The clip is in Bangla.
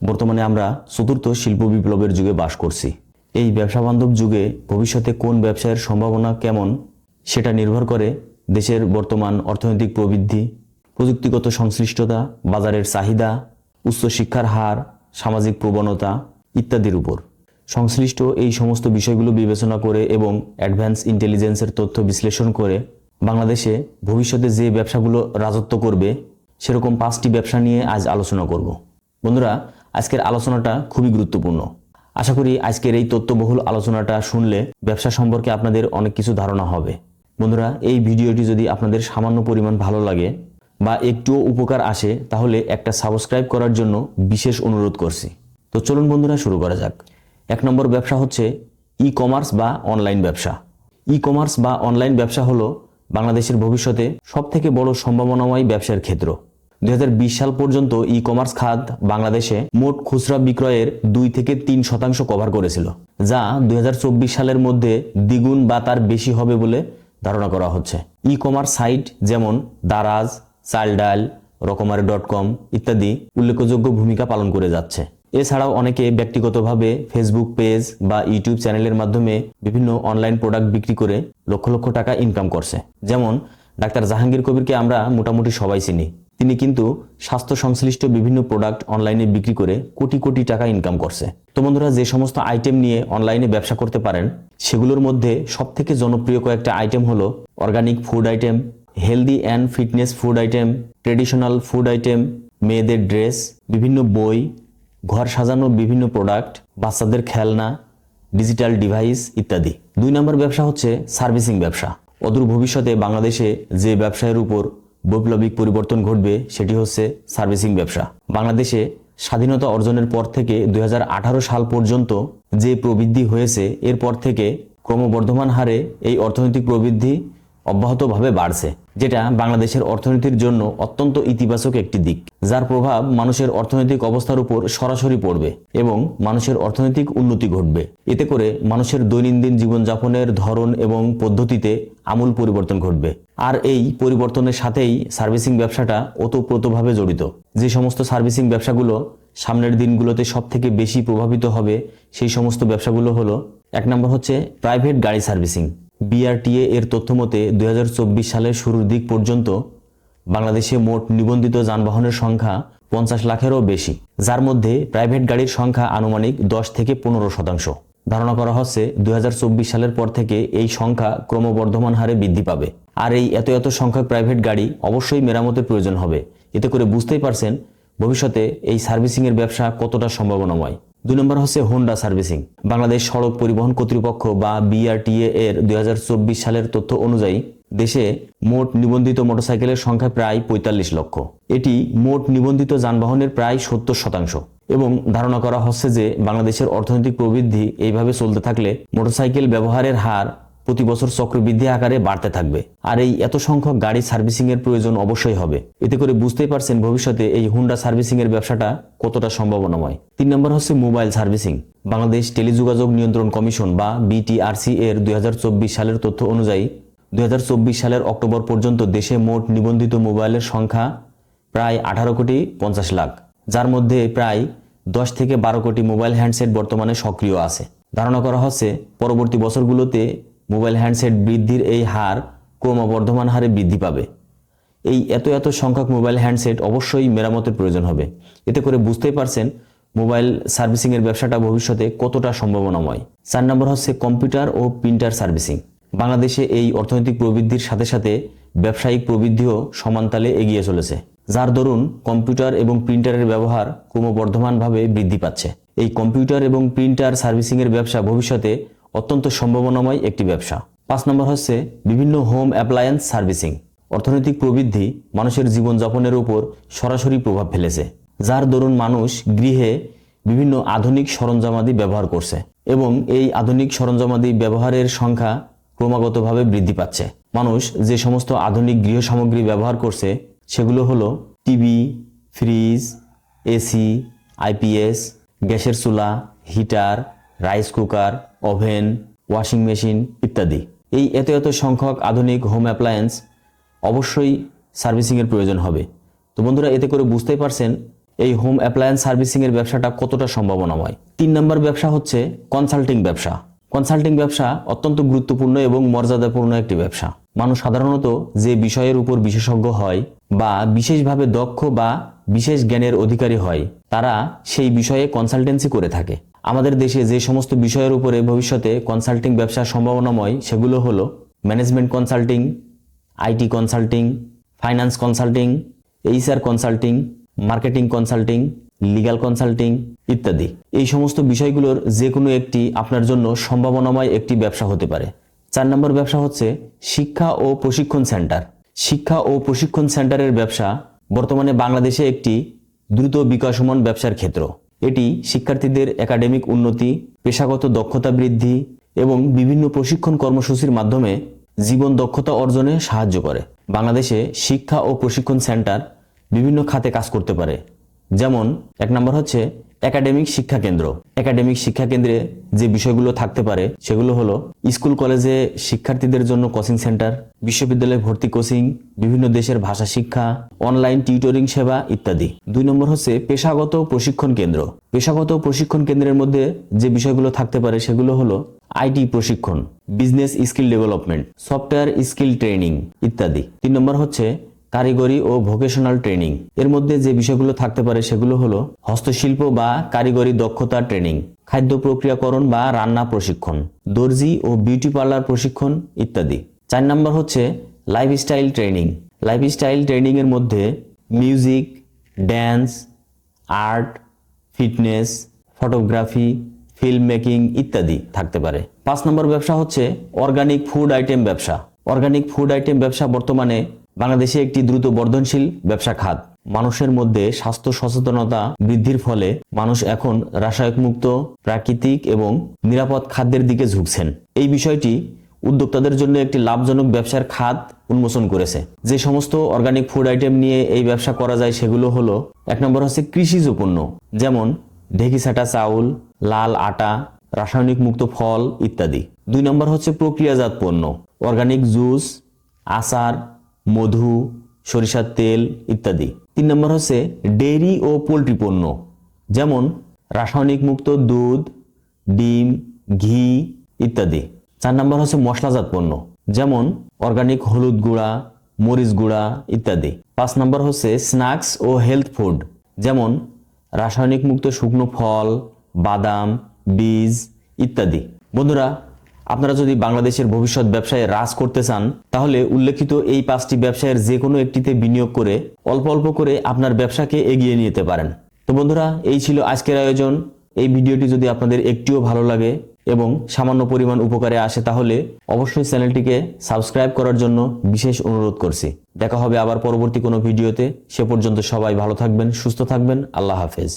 বর্তমানে আমরা চতুর্থ শিল্প বিপ্লবের যুগে বাস করছি। এই ব্যবসা বান্ধব যুগে ভবিষ্যতে কোন ব্যবসায়ের সম্ভাবনা কেমন সেটা নির্ভর করে দেশের বর্তমান অর্থনৈতিক প্রবৃদ্ধি, প্রযুক্তিগত সংশ্লিষ্টতা, বাজারের চাহিদা উচ্চ শিক্ষার হার, সামাজিক প্রবণতা ইত্যাদির উপর। সংশ্লিষ্ট এই সমস্ত বিষয়গুলো বিবেচনা করে এবং অ্যাডভান্স ইন্টেলিজেন্সের তথ্য বিশ্লেষণ করে বাংলাদেশে ভবিষ্যতে যে ব্যবসাগুলো রাজত্ব করবে সেরকম পাঁচটি ব্যবসা নিয়ে আজ আলোচনা করব। বন্ধুরা আজকের আলোচনাটা খুবই গুরুত্বপূর্ণ। আশা করি আজকের এই তথ্যবহুল আলোচনাটা শুনলে ব্যবসা সম্পর্কে আপনাদের অনেক কিছু ধারণা হবে। বন্ধুরা, এই ভিডিওটি যদি আপনাদের সামান্য পরিমাণ ভালো লাগে বা একটুও উপকার আসে, তাহলে একটা সাবস্ক্রাইব করার জন্য বিশেষ অনুরোধ করছি। তো চলুন বন্ধুরা, শুরু করা যাক। এক নম্বর ব্যবসা হচ্ছে ই কমার্স বা অনলাইন ব্যবসা। ই কমার্স বা অনলাইন ব্যবসা হলো বাংলাদেশের ভবিষ্যতে সবথেকে বড় সম্ভাবনাময় ব্যবসার ক্ষেত্র। দুই হাজার বিশ সাল পর্যন্ত ই কমার্স খাত বাংলাদেশে মোট খুচরা বিক্রয়ের দুই থেকে তিন শতাংশ কভার করেছিল, যা দুই হাজার চব্বিশ সালের মধ্যে দ্বিগুণ বা তার বেশি হবে বলে ধারণা করা হচ্ছে। ই কমার্স সাইট যেমন দারাজ চাইল্ডাইল রকমারি ডট কম ইত্যাদি উল্লেখযোগ্য ভূমিকা পালন করে যাচ্ছে। এছাড়াও অনেকে ব্যক্তিগতভাবে ফেসবুক পেজ বা ইউটিউব চ্যানেলের মাধ্যমে বিভিন্ন অনলাইন প্রোডাক্ট বিক্রি করে লক্ষ লক্ষ টাকা ইনকাম করছে। যেমন ডাক্তার জাহাঙ্গীর কবিরকে আমরা মোটামুটি সবাই চিনি। তিনি কিন্তু স্বাস্থ্য সংশ্লিষ্ট বিভিন্ন প্রোডাক্ট অনলাইনে বিক্রি করে কোটি কোটি টাকা ইনকাম করছে। তো বন্ধুরা, যে সমস্ত আইটেম নিয়ে অনলাইনে ব্যবসা করতে পারেন, সেগুলোর মধ্যে সবথেকে জনপ্রিয় কয়েকটা আইটেম হলো organic food item healthy and fitness food item traditional food item মেয়েদের ড্রেস বিভিন্ন বই, ঘর সাজানো বিভিন্ন প্রোডাক্ট বাচ্চাদের খেলনা ডিজিটাল ডিভাইস ইত্যাদি। দুই নম্বর ব্যবসা হচ্ছে সার্ভিসিং ব্যবসা। অদূর ভবিষ্যতে বাংলাদেশে যে ব্যবসায়ের উপর বৈপ্লবিক পরিবর্তন ঘটবে সেটি হচ্ছে সার্ভিসিং ব্যবসা। বাংলাদেশে স্বাধীনতা অর্জনের পর থেকে দুই হাজার আঠারো সাল পর্যন্ত যে প্রবৃদ্ধি হয়েছে, এরপর থেকে ক্রমবর্ধমান হারে এই অর্থনৈতিক প্রবৃদ্ধি অব্যাহতভাবে বাড়ছে। যেটা বাংলাদেশের অর্থনীতির জন্য অত্যন্ত ইতিবাচক একটি দিক, যার প্রভাব মানুষের অর্থনৈতিক অবস্থার উপর সরাসরি পড়বে এবং মানুষের অর্থনৈতিক উন্নতি ঘটবে। এতে করে মানুষের দৈনন্দিন জীবনযাপনের ধরন এবং পদ্ধতিতে আমূল পরিবর্তন ঘটবে। আর এই পরিবর্তনের সাথেই সার্ভিসিং ব্যবসাটা ওতপ্রোতভাবে জড়িত। যে সমস্ত সার্ভিসিং ব্যবসাগুলো সামনের দিনগুলোতে সব থেকে বেশি প্রভাবিত হবে সেই সমস্ত ব্যবসাগুলো হলো, এক নম্বর হচ্ছে প্রাইভেট গাড়ি সার্ভিসিং। বিআরটিএ এর তথ্য মতে দুই হাজার চব্বিশ সালের শুরুর দিক পর্যন্ত বাংলাদেশে মোট নিবন্ধিত যানবাহনের সংখ্যা পঞ্চাশ লাখেরও বেশি, যার মধ্যে প্রাইভেট গাড়ির সংখ্যা আনুমানিক দশ থেকে পনেরো শতাংশ। ধারণা করা হচ্ছে দু হাজার চব্বিশ সালের পর থেকে এই সংখ্যা ক্রমবর্ধমান হারে বৃদ্ধি পাবে। আর এই এত এত সংখ্যক প্রাইভেট গাড়ি অবশ্যই মেরামতের প্রয়োজন হবে। এতে করে বুঝতেই পারছেন, ভবিষ্যতে এই সার্ভিসিংয়ের ব্যবসা কতটা সম্ভাবনাময়। দুই নম্বর হচ্ছে হোন্ডা সার্ভিসিং বাংলাদেশ সড়ক পরিবহন কর্তৃপক্ষ বা বিআরটিএ এর দুই হাজার চব্বিশ সালের তথ্য অনুযায়ী দেশে মোট নিবন্ধিত মোটরসাইকেলের সংখ্যা প্রায় পঁয়তাল্লিশ লক্ষ। এটি মোট নিবন্ধিত যানবাহনের প্রায় সত্তর শতাংশ। এবং ধারণা করা হচ্ছে যে বাংলাদেশের অর্থনৈতিক প্রবৃদ্ধি এইভাবে চলতে থাকলে মোটরসাইকেল ব্যবহারের হার প্রতি বছর চক্রবৃদ্ধি আকারে বাড়তে থাকবে। আর এই এত সংখ্যক গাড়ি সার্ভিসিং এর প্রয়োজন অবশ্যই হবে। এতে করে বুঝতেই পারছেন ভবিষ্যতে এই হুন্ডা সার্ভিসিং এর ব্যবসাটা কতটা সম্ভাবনাময়। তিন নম্বর হচ্ছে মোবাইল সার্ভিসিং। বাংলাদেশ টেলিযোগাযোগ নিয়ন্ত্রণ কমিশন বা বিটিআরসি এর দুই সালের তথ্য অনুযায়ী, দুই হাজার চব্বিশ সালের অক্টোবর পর্যন্ত দেশে মোট নিবন্ধিত মোবাইলের সংখ্যা প্রায় আঠারো কোটি পঞ্চাশ লাখ। যার মধ্যে প্রায় দশ থেকে বারো কোটি মোবাইল হ্যান্ডসেট বর্তমানে সক্রিয় আছে। ধারণা করা হচ্ছে, পরবর্তী বছরগুলোতে মোবাইল হ্যান্ডসেট বৃদ্ধির এই হার ক্রমবর্ধমান হারে বৃদ্ধি পাবে। এই এত এত সংখ্যক মোবাইল হ্যান্ডসেট অবশ্যই মেরামতের প্রয়োজন হবে। এতে করে বুঝতেই পারছেন, মোবাইল সার্ভিসিংয়ের ব্যবসাটা ভবিষ্যতে কতটা সম্ভাবনাময়। চার নম্বর হচ্ছে কম্পিউটার ও প্রিন্টার সার্ভিসিং। বাংলাদেশে এই অর্থনৈতিক প্রবৃদ্ধির সাথে সাথে ব্যবসায়িক প্রবৃদ্ধিও সমানতালে এগিয়ে চলেছে। যার দরুন কম্পিউটার এবং প্রিন্টারের ব্যবহার ক্রমবর্ধমানভাবে বৃদ্ধি পাচ্ছে। এই কম্পিউটার এবং প্রিন্টার সার্ভিসিংয়ের ব্যবসা ভবিষ্যতে অত্যন্ত সম্ভাবনাময় একটি ব্যবসা। পাঁচ নম্বর হচ্ছে বিভিন্ন হোম অ্যাপ্লায়েন্স সার্ভিসিং। অর্থনৈতিক প্রবৃদ্ধি মানুষের জীবনযাপনের উপর সরাসরি প্রভাব ফেলেছে, যার দরুন মানুষ গৃহে বিভিন্ন আধুনিক সরঞ্জামাদি ব্যবহার করছে এবং এই আধুনিক সরঞ্জামাদি ব্যবহারের সংখ্যা ক্রমাগতভাবে বৃদ্ধি পাচ্ছে। মানুষ যে সমস্ত আধুনিক গৃহ সামগ্রী ব্যবহার করছে, সেগুলো হলো টিভি, ফ্রিজ, এসি, আইপিএস, গ্যাসের চুলা, heater rice cooker, oven, washing machine ইত্যাদি। এই এত এত সংখ্যক আধুনিক হোম অ্যাপ্লায়েন্স অবশ্যই সার্ভিসিংয়ের প্রয়োজন হবে। তো বন্ধুরা, এতে করে বুঝতেই পারছেন এই হোম অ্যাপ্লায়েন্স সার্ভিসিংয়ের ব্যবসাটা কতটা সম্ভাবনাময়। তিন নম্বর ব্যবসা হচ্ছে কনসাল্টিং ব্যবসা। কনসাল্টিং ব্যবসা অত্যন্ত গুরুত্বপূর্ণ এবং মর্যাদাপূর্ণ একটি ব্যবসা। মানুষ সাধারণত যে বিষয়ের উপর বিশেষজ্ঞ হয় বা বিশেষভাবে দক্ষ বা বিশেষ জ্ঞানের অধিকারী হয়, তারা সেই বিষয়ে কনসালটেন্সি করে থাকে। আমাদের দেশে যে সমস্ত বিষয়ের উপরে ভবিষ্যতে কনসাল্টিং ব্যবসার সম্ভাবনাময় সেগুলো হলো management consulting IT consulting finance consulting HR consulting marketing consulting legal consulting ইত্যাদি। এই সমস্ত বিষয়গুলোর যে কোনো একটি আপনার জন্য সম্ভাবনাময় একটি ব্যবসা হতে পারে। চার নম্বর ব্যবসা হচ্ছে শিক্ষা ও প্রশিক্ষণ সেন্টার। শিক্ষা ও প্রশিক্ষণ সেন্টারের ব্যবসা বর্তমানে বাংলাদেশে একটি দ্রুত বিকাশমান ব্যবসার ক্ষেত্র। এটি শিক্ষার্থীদের একাডেমিক উন্নতি, পেশাগত দক্ষতা বৃদ্ধি এবং বিভিন্ন প্রশিক্ষণ কর্মসূচির মাধ্যমে জীবন দক্ষতা অর্জনে সাহায্য করে। বাংলাদেশে শিক্ষা ও প্রশিক্ষণ সেন্টার বিভিন্ন খাতে কাজ করতে পারে। যেমন, এক নম্বর হচ্ছে একাডেমিক শিক্ষা কেন্দ্র। একাডেমিক শিক্ষা কেন্দ্রে যে বিষয়গুলো থাকতে পারে, সেগুলো হলো স্কুল, কলেজে শিক্ষার্থীদের জন্য কোচিং সেন্টার, বিশ্ববিদ্যালয়ে ভর্তি কোচিং, বিভিন্ন দেশের ভাষা শিক্ষা, অনলাইন টিউটরিং সেবা ইত্যাদি। দুই নম্বর হচ্ছে পেশাগত প্রশিক্ষণ কেন্দ্র। পেশাগত প্রশিক্ষণ কেন্দ্রের মধ্যে যে বিষয়গুলো থাকতে পারে, সেগুলো হলো আইটি প্রশিক্ষণ, business skill development, software skill training ইত্যাদি। তিন নম্বর হচ্ছে কারিগরি ও ভোকেশনাল ট্রেনিং। এর মধ্যে যে বিষয়গুলো থাকতে পারে সেগুলো হলো হস্তশিল্প বা কারিগরি দক্ষতা ট্রেনিং, খাদ্য প্রক্রিয়াকরণ বা রান্না প্রশিক্ষণ, দর্জি ও বিউটি পার্লার প্রশিক্ষণ ইত্যাদি। চার নম্বর হচ্ছে লাইফস্টাইল ট্রেনিং। লাইফস্টাইল ট্রেনিং এর মধ্যে music, dance, art, fitness, photography, film making ইত্যাদি থাকতে পারে। পাঁচ নম্বর ব্যবসা হচ্ছে অর্গানিক ফুড আইটেম ব্যবসা। অর্গানিক ফুড আইটেম ব্যবসা বর্তমানে বাংলাদেশে একটি দ্রুত বর্ধনশীল ব্যবসা খাত। মানুষের মধ্যে স্বাস্থ্য সচেতনতা বৃদ্ধির ফলে মানুষ এখন রাসায়নিক মুক্ত প্রাকৃতিক এবং নিরাপদ খাদ্যের দিকে ঝুঁকছেন। এই বিষয়টি উদ্যোক্তাদের জন্য একটি লাভজনক ব্যবসার খাত উন্মোচন করেছে। যে সমস্ত অর্গানিক ফুড আইটেম নিয়ে এই ব্যবসা করা যায় সেগুলো হলো, এক নম্বর হচ্ছে কৃষিজ পণ্য, যেমন ঢেকিসাটা চাউল, লাল আটা রাসায়নিক মুক্ত ফল ইত্যাদি। দুই নম্বর হচ্ছে প্রক্রিয়াজাত পণ্য অর্গানিক জুস আচার মধু, সরিষার তেল ইত্যাদি। তিন নম্বর হচ্ছে ডেইরি ও পোলট্রি পণ্য, যেমন রাসায়নিক মুক্ত দুধ, ডিম, ঘি ইত্যাদি। চার নম্বর হচ্ছে মশলাজাত পণ্য, যেমন অর্গানিক হলুদ গুঁড়া, মরিচ গুঁড়া ইত্যাদি। পাঁচ নম্বর হচ্ছে স্ন্যাক্স ও হেলথ ফুড, যেমন রাসায়নিক মুক্ত শুকনো ফল, বাদাম, বীজ ইত্যাদি। বন্ধুরা আপনারা যদি বাংলাদেশের ভবিষ্যৎ ব্যবসায় হ্রাস করতে চান, তাহলে উল্লেখিত এই পাঁচটি ব্যবসায়ের যে কোনো একটিতে বিনিয়োগ করে অল্প অল্প করে আপনার ব্যবসাকে এগিয়ে নিতে পারেন। তো বন্ধুরা, এই ছিল আজকের আয়োজন। এই ভিডিওটি যদি আপনাদের একটিও ভালো লাগে এবং সামান্য পরিমাণ উপকারে আসে, তাহলে অবশ্যই চ্যানেলটিকে সাবস্ক্রাইব করার জন্য বিশেষ অনুরোধ করছি। দেখা হবে আবার পরবর্তী কোনো ভিডিওতে। সে পর্যন্ত সবাই ভালো থাকবেন, সুস্থ থাকবেন। আল্লাহ হাফেজ।